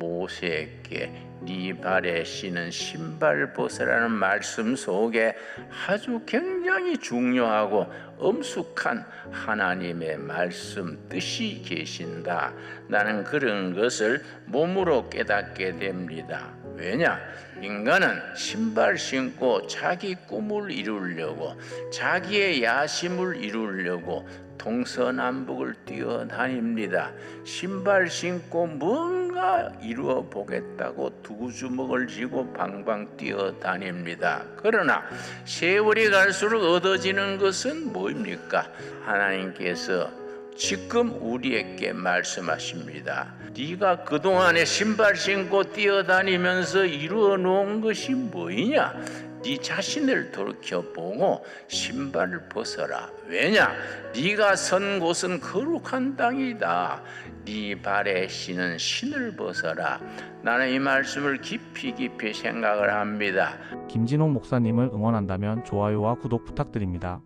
모세에게 네 발에 신은 신발 벗으라는 말씀 속에 아주 굉장히 중요하고 엄숙한 하나님의 말씀 뜻이 계신다. 나는 그런 것을 몸으로 깨닫게 됩니다. 왜냐? 인간은 신발 신고 자기 꿈을 이루려고 자기의 야심을 이루려고 동서남북을 뛰어다닙니다. 신발 신고 뭔 가 이루어 보겠다고 두 주먹을 쥐고 방방 뛰어다닙니다. 그러나 세월이 갈수록 얻어지는 것은 뭐입니까? 하나님께서 지금 우리에게 말씀하십니다. 네가 그동안에 신발 신고 뛰어다니면서 이루어 놓은 것이 뭐이냐? 네 자신을 돌이켜보고 신발을 벗어라. 왜냐? 네가 선 곳은 거룩한 땅이다. 네 발에 신은 신을 벗어라. 나는 이 말씀을 깊이 깊이 생각을 합니다. 김진홍 목사님을 응원한다면 좋아요와 구독 부탁드립니다.